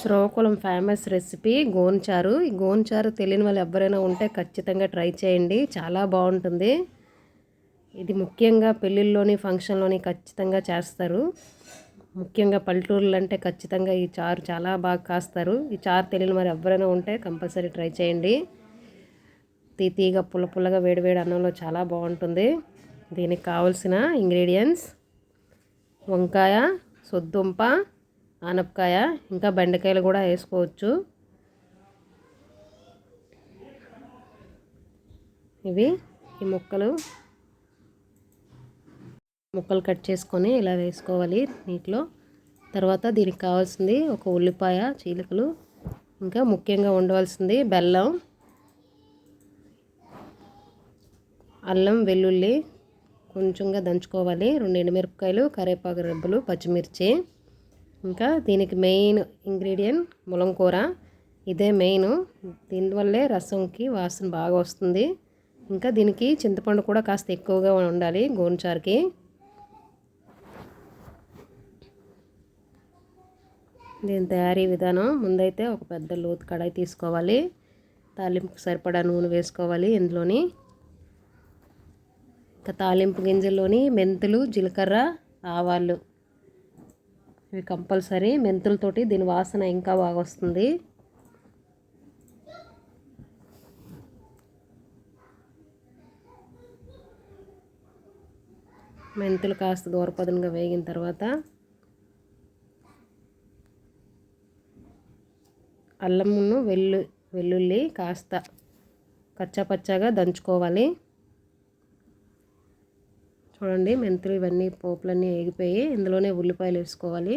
Srikakulam famous recipe గోంచారు. ఈ గోంచారు తెలియని వాళ్ళు ఎవరైనా ఉంటే ఖచ్చితంగా ట్రై చేయండి. చాలా బాగుంటుంది. ఇది ముఖ్యంగా పెళ్ళిళ్ళలోని ఫంక్షన్లోని ఖచ్చితంగా చేస్తారు. ముఖ్యంగా పల్లెటూర్లు అంటే ఖచ్చితంగా ఈ చారు చాలా బాగా కాస్తారు. ఈ చారు తెలియని వారు ఎవరైనా ఉంటే కంపల్సరీ ట్రై చేయండి. తీతీగా పుల్ల పుల్లగా వేడివేడి అన్నంలో చాలా బాగుంటుంది. దీనికి కావాల్సిన ఇంగ్రీడియంట్స్ వంకాయ సొద్దుంప ఆనపకాయ ఇంకా బెండకాయలు కూడా వేసుకోవచ్చు. ఇవి ఈ ముక్కలు. ముక్కలు కట్ చేసుకొని ఇలా వేసుకోవాలి నీటిలో. తర్వాత దీనికి కావాల్సింది ఒక ఉల్లిపాయ చీలికలు ఇంకా ముఖ్యంగా ఉండవలసింది బెల్లం అల్లం వెల్లుల్లి కొంచెంగా దంచుకోవాలి. రెండు ఎండుమిరపకాయలు కరివేపాకు రెబ్బలు పచ్చిమిర్చి. ఇంకా దీనికి మెయిన్ ఇంగ్రీడియంట్ ములంకూర ఇదే మెయిన్ దీనివల్లే రసంకి వాసన బాగా వస్తుంది. ఇంకా దీనికి చింతపండు కూడా కాస్త ఎక్కువగా ఉండాలి గోంచారుకి దీని తయారీ విధానం ముందైతే ఒక పెద్ద లోతు కడాయి తీసుకోవాలి. తాలింపుకి సరిపడా నూనె వేసుకోవాలి ఇందులోని. ఇంకా తాలింపు గింజల్లోని మెంతులు జీలకర్ర ఆవాలు ఇవి కంపల్సరీ మెంతులతోటి దీని వాసన ఇంకా బాగా వస్తుంది. మెంతులు కాస్త దూరపదనగా వేగిన తర్వాత అల్లమును వెల్లు వెల్లుల్లి కాస్త కచ్చాపచ్చాగా దంచుకోవాలి. చూడండి మెంతులు ఇవన్నీ పోపులన్నీ వేగిపోయి ఇందులోనే ఉల్లిపాయలు వేసుకోవాలి.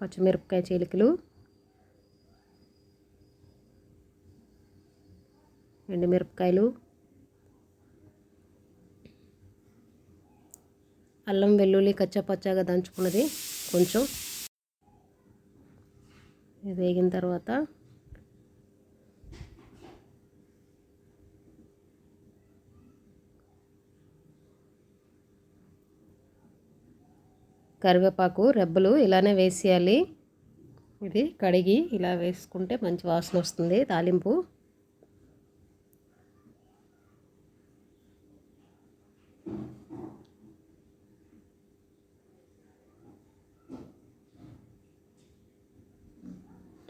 పచ్చిమిరపకాయ చీలికలు. ఎండుమిరపకాయలు. అల్లం వెల్లుల్లి కచ్చాపచ్చాగా దంచుకున్నది కొంచెం. ఇది వేగిన తర్వాత కరివేపాకు రెబ్బలు ఇలానే వేసేయాలి. ఇది కడిగి ఇలా వేసుకుంటే మంచి వాసన వస్తుంది తాలింపు.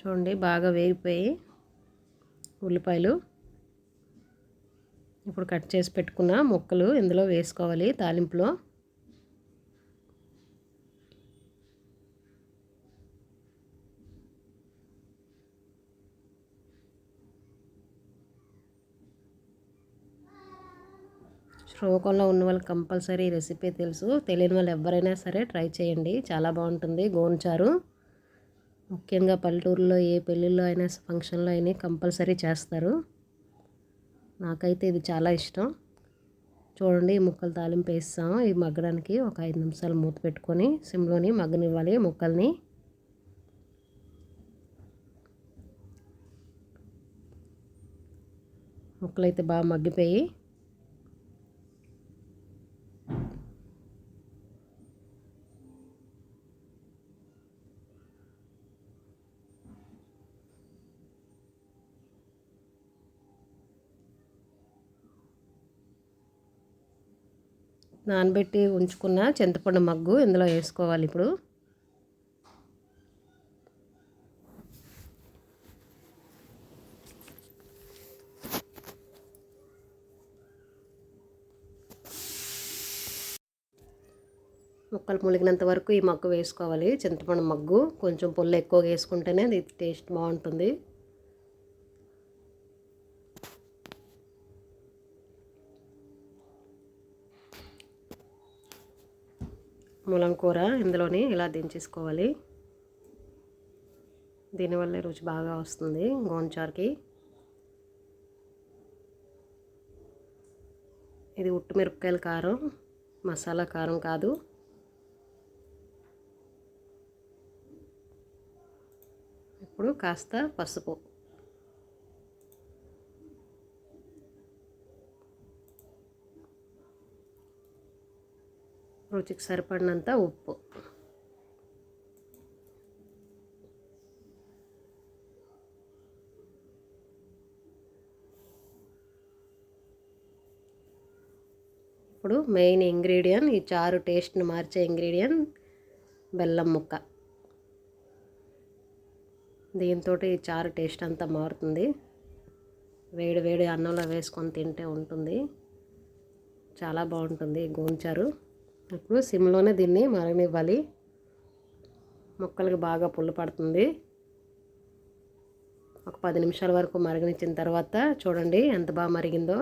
చూడండి బాగా వేగిపోయి ఉల్లిపాయలు. ఇప్పుడు కట్ చేసి పెట్టుకున్న ముక్కలు ఇందులో వేసుకోవాలి తాలింపులో. శ్లోకంలో ఉన్న వాళ్ళకి కంపల్సరీ రెసిపీ తెలుసు. తెలియని వాళ్ళు ఎవరైనా సరే ట్రై చేయండి. చాలా బాగుంటుంది. గోంచారు. ముఖ్యంగా పల్లెటూరులో ఏ పెళ్ళిళ్ళలో అయినా ఫంక్షన్లో అయినా కంపల్సరీ చేస్తారు. నాకైతే ఇది చాలా ఇష్టం. చూడండి ఈ ముక్కలు తాలింపు వేస్తాం. ఈ మగ్గడానికి ఒక ఐదు నిమిషాలు మూత పెట్టుకొని సిమ్లోని మగ్గనివ్వాలి ముక్కల్ని. ముక్కలు అయితే బాగా మగ్గిపోయి నానబెట్టి ఉంచుకున్న చింతపండు మగ్గు ఇందులో వేసుకోవాలి ఇప్పుడు. ముక్కలు ములిగినంత వరకు ఈ మగ్గు వేసుకోవాలి. చింతపండు మగ్గు కొంచెం పుల్ల ఎక్కువగా వేసుకుంటేనే అది టేస్ట్ బాగుంటుంది. ములం కూర ఇందులోని ఇలా దించేసుకోవాలి. దీనివల్ల రుచి బాగా వస్తుంది గోంచార్కి. ఇది ఉట్టు మిరపకాయల కారం మసాలా కారం కాదు. ఇప్పుడు కాస్త పసుపు. రుచికి సరిపడినంత ఉప్పు. ఇప్పుడు మెయిన్ ఇంగ్రీడియంట్ ఈ చారు టేస్ట్ని మార్చే ఇంగ్రీడియంట్ బెల్లం ముక్క. దీంతో ఈ చారు టేస్ట్ అంతా మారుతుంది. వేడి వేడి అన్నంలో వేసుకొని తింటే ఉంటుంది. చాలా బాగుంటుంది గోంచారు. ఇప్పుడు సిమ్లోనే దీన్ని మరగనివ్వాలి. ముక్కలకి బాగా పుల్ల పడుతుంది. ఒక పది నిమిషాల వరకు మరగనిచ్చిన తర్వాత చూడండి ఎంత బాగా మరిగిందో.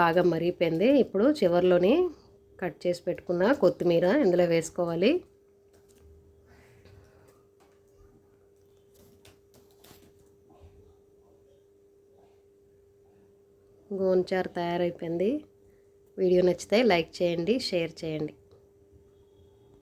బాగా మరిగిపోయింది. ఇప్పుడు చివరిలోని కట్ చేసి పెట్టుకున్న కొత్తిమీర ఇందులో వేసుకోవాలి. గోంచారు తయారైపోయింది. వీడియో నచ్చితే లైక్ చేయండి షేర్ చేయండి.